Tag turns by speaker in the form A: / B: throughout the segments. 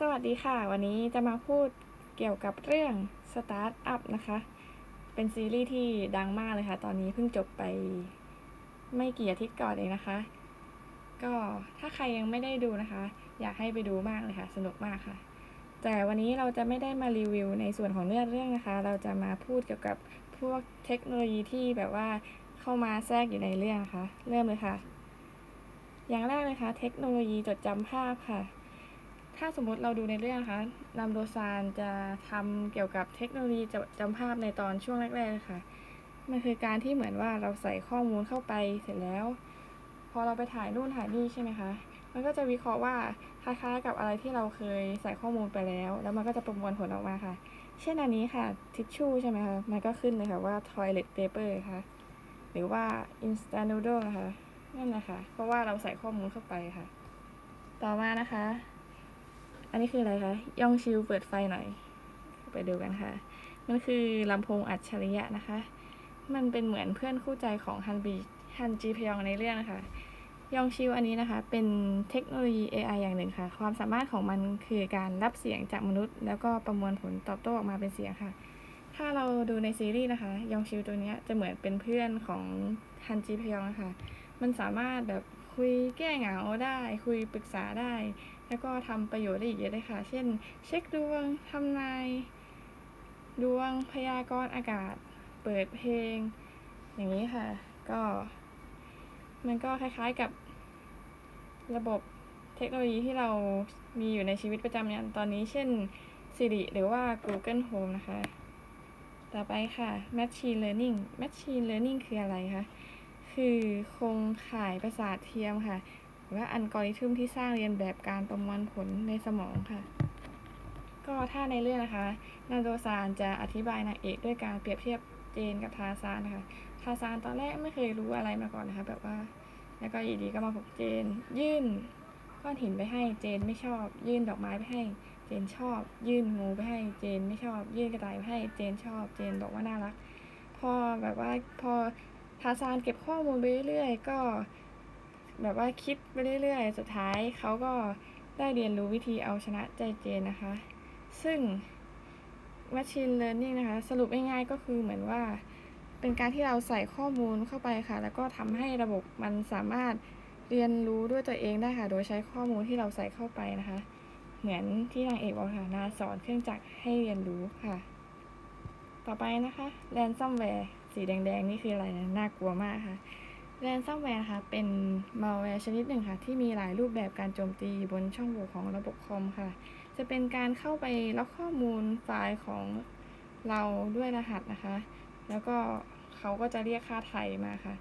A: สวัสดีค่ะ วันนี้จะมาพูดเกี่ยวกับเรื่องสตาร์ทอัพนะคะ เป็นซีรีส์ที่ดังมากเลยค่ะ ตอนนี้เพิ่งจบไปไม่กี่อาทิตย์ก่อนเองนะคะ ก็ถ้าใครยังไม่ได้ดูนะคะ อยากให้ไปดูมากเลยค่ะ สนุกมากค่ะ แต่วันนี้เราจะไม่ได้มารีวิวในส่วนของเนื้อเรื่องนะคะ เราจะมาพูดเกี่ยวกับพวกเทคโนโลยีที่แบบว่าเข้ามาแทรกอยู่ในเรื่องนะคะ เริ่มเลยค่ะ อย่างแรกเลยค่ะ เทคโนโลยีจดจำภาพค่ะ ถ้าสมมติเราดูในเรื่องนะคะนำโดซานจะทำเกี่ยวกับเทคโนโลยีจดจำภาพในตอนช่วงแรกๆเลยค่ะมันคือการที่เหมือนว่าเราใส่ข้อมูลเข้าไปเสร็จแล้ว พอเราไปถ่ายนู่นถ่ายนี่ใช่ไหมคะ มันก็จะวิเคราะห์ว่าคล้ายๆกับอะไรที่เราเคยใส่ข้อมูลไปแล้ว แล้วมันก็จะประมวลผลออกมาค่ะ เช่นอันนี้ค่ะทิชชู่ใช่ไหมคะ มันก็ขึ้นเลยค่ะว่า toilet paper ค่ะ หรือว่า instant noodle นะคะ นั่นแหละค่ะ เพราะว่าเราใส่ข้อมูลเข้าไปค่ะ ต่อมานะคะ อันนี้คืออะไรคะ ย่องชิวเปิดไฟหน่อย ไปดูกันค่ะ มันคือลำโพงอัจฉริยะนะคะ มันเป็นเหมือนเพื่อนคู่ใจของฮันบีฮันจีพยองในเรื่องนะคะ ยองชิวอันนี้นะคะ เป็นเทคโนโลยี AI อย่างหนึ่งค่ะ ความสามารถของมันคือการรับเสียงจากมนุษย์ แล้วก็ประมวลผลตอบโต้ออกมาเป็นเสียงค่ะ ถ้าเราดูในซีรีส์นะคะ ยองชิวตัวนี้จะเหมือนเป็นเพื่อนของฮันจีพยองนะคะ มันสามารถแบบคุยแก้เหงาได้ คุยปรึกษาได้ แล้วก็ทำประโยชน์ได้อีกเยอะเลยค่ะ เช่น เช็คดวงทำนายดวงพยากรณ์อากาศ เปิดเพลง อย่างนี้ค่ะ ก็ มันก็คล้ายๆกับระบบเทคโนโลยีที่เรามีอยู่ในชีวิตประจำวันตอนนี้ เช่น Siri หรือว่า Google Home นะคะ ต่อไปค่ะ Machine Learning Machine Learning คืออะไรคะ คือโครงข่ายประสาทเทียมค่ะ หรือว่าอัลกอริทึมที่สร้างเรียนแบบการประมวลผลในสมองค่ะ ก็ถ้าในเรื่องนะคะนาโดซานจะอธิบายนางเอกด้วยการเปรียบเทียบเจนกับทาซานนะคะทาซานตอนแรกไม่เคยรู้อะไรมาก่อนนะคะ แบบว่า แล้วก็อยู่ดีก็มาพบเจน ยื่นก้อนหินไปให้เจนไม่ชอบ ยื่นดอกไม้ไปให้ เจนชอบ ยื่นงูไปให้ เจนไม่ชอบ ยื่นกระต่ายไปให้ เจนชอบ เจนบอกว่าน่ารัก พอแบบว่าพอทาซานเก็บข้อมูลไปเรื่อยๆก็ แบบว่าคิดไปเรื่อยๆ สุดท้ายเขาก็ได้เรียนรู้วิธีเอาชนะใจเจนนะคะ ซึ่ง Machine Learning นะคะ สรุปง่ายๆก็คือเหมือนว่า เป็นการที่เราใส่ข้อมูลเข้าไปค่ะ แล้วก็ทำให้ระบบมันสามารถเรียนรู้ด้วยตัวเองได้ค่ะ โดยใช้ข้อมูลที่เราใส่เข้าไปนะคะ เหมือนที่นางเอกบอกค่ะนาสอนเครื่องจักรให้เรียนรู้ค่ะ ต่อไปนะคะ ransomware สีแดงๆ นี่คืออะไรนะ น่ากลัวมากค่ะ ransomware นะคะเป็น malware ชนิดหนึ่งค่ะ ที่มีหลายรูปแบบการโจมตีบนช่องโหว่ของระบบคอมค่ะ จะเป็นการเข้าไปล็อกข้อมูลไฟล์ของเราด้วยรหัสนะคะ แล้วก็เขาก็จะเรียกค่าไถ่มาค่ะ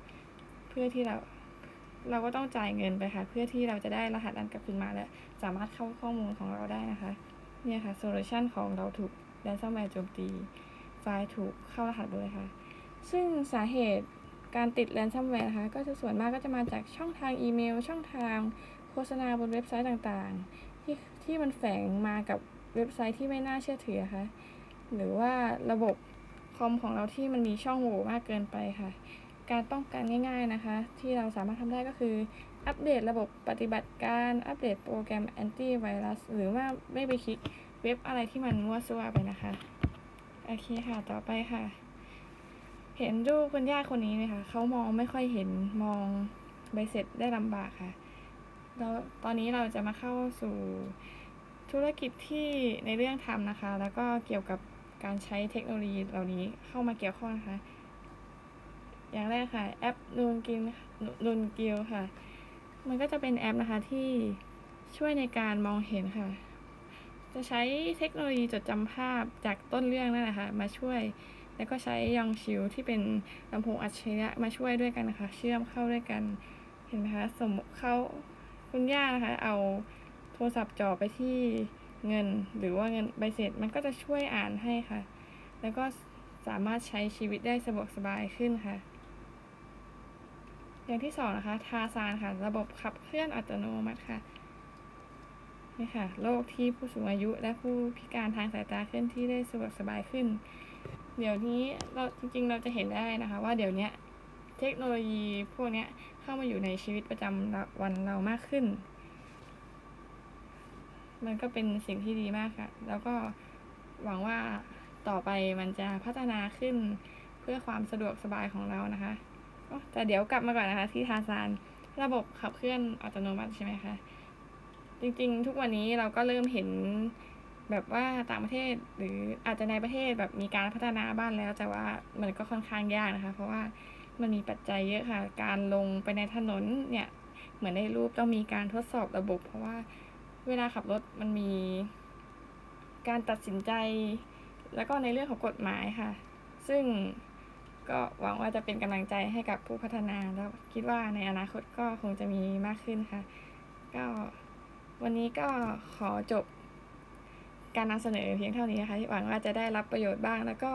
A: เพื่อที่เราเราก็ต้องจ่ายเงินไปค่ะ เพื่อที่เราจะได้รหัสอันกลับคืนมาและสามารถเข้าข้อมูลของเราได้นะคะเนี่ยค่ะโซลูชันของเราถูก ransomware โจมตี ไฟล์ถูกเข้ารหัสเลยค่ะ ซึ่งสาเหตุ การติด ransomware นะคะก็จะส่วนมากก็จะมาจากช่องทางอีเมล ช่องทางโฆษณาบนเว็บไซต์ต่างๆ ที่ที่มันแฝงมากับเว็บไซต์ที่ไม่น่าเชื่อถือะคะหรือว่าระบบคอมของเราที่มันมีช่องโหว่มากเกินไปค่ะ การป้องกันง่าย ๆนะคะ ที่เราสามารถทำได้ก็คือ อัปเดตระบบปฏิบัติการอัปเดตโปรแกรมแอนตี้ไวรัสหรือว่าไม่ไปคลิกเว็บอะไรที่มันมั่วซั่วไปนะคะ โอเคค่ะ ต่อไปค่ะ เห็นรูปคุณย่าคนนี้ไหมคะเขามองไม่ค่อยเห็นมองใบเสร็จได้ลำบากค่ะแล้วตอนนี้เราจะมาเข้าสู่ธุรกิจที่ในเรื่องทำนะคะ แล้วก็เกี่ยวกับการใช้เทคโนโลยีเหล่านี้เข้ามาเกี่ยวข้องนะคะ อย่างแรกค่ะ แอปนูนกินนูนกิลค่ะ มันก็จะเป็นแอปนะคะที่ช่วยในการมองเห็นค่ะ จะใช้เทคโนโลยีจดจำภาพจากต้นเรื่องนั่นแหละค่ะมาช่วย แล้วก็ใช้ยองชิวที่เป็นลำโพงอัจฉริยะมาช่วยด้วยกันนะคะ เชื่อมเข้าด้วยกัน เห็นไหมคะ สมเขาคุณย่านะคะ เอาโทรศัพท์จ่อไปที่เงินหรือว่าเงินใบเสร็จมันก็จะช่วยอ่านให้ค่ะ แล้วก็สามารถใช้ชีวิตได้สะดวกสบายขึ้นค่ะ อย่างที่สองนะคะทาซานค่ะ ระบบขับเคลื่อนอัตโนมัติค่ะนี่ค่ะโรคที่ผู้สูงอายุและผู้พิการทางสายตาเคลื่อนที่ได้สะดวกสบายขึ้น เดี๋ยวนี้เราจริงๆเราจะเห็นได้นะคะ ว่าเดี๋ยวนี้เทคโนโลยีพวกนี้เข้ามาอยู่ในชีวิตประจำวันเรามากขึ้น มันก็เป็นสิ่งที่ดีมากค่ะ แล้วก็หวังว่าต่อไปมันจะพัฒนาขึ้นเพื่อความสะดวกสบายของเรานะคะแต่เดี๋ยวกลับมาก่อนนะคะ ที่ทาซานระบบขับเคลื่อนอัตโนมัติใช่ไหมคะ จริงๆ ทุกวันนี้เราก็เริ่มเห็น แบบว่าต่างประเทศหรืออาจจะในประเทศแบบมีการพัฒนาบ้านแล้ว แต่ว่ามันก็ค่อนข้างยากนะคะ เพราะว่ามันมีปัจจัยเยอะค่ะ การลงไปในถนนเนี่ยเหมือนในรูปต้องมีการทดสอบระบบ เพราะว่าเวลาขับรถมันมีการตัดสินใจ แล้วก็ในเรื่องของกฎหมายค่ะ ซึ่งก็หวังว่าจะเป็นกำลังใจให้กับผู้พัฒนาแล้วคิดว่าในอนาคตก็คงจะมีมากขึ้นค่ะ ก็วันนี้ก็ขอจบ การนำเสนอเพียงเท่านี้นะคะหวังว่าจะได้รับประโยชน์บ้างแล้วก็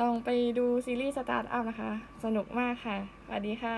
A: ลองไปดูซีรีส์สตาร์ทอัพนะคะ สนุกมากค่ะสวัสดีค่ะ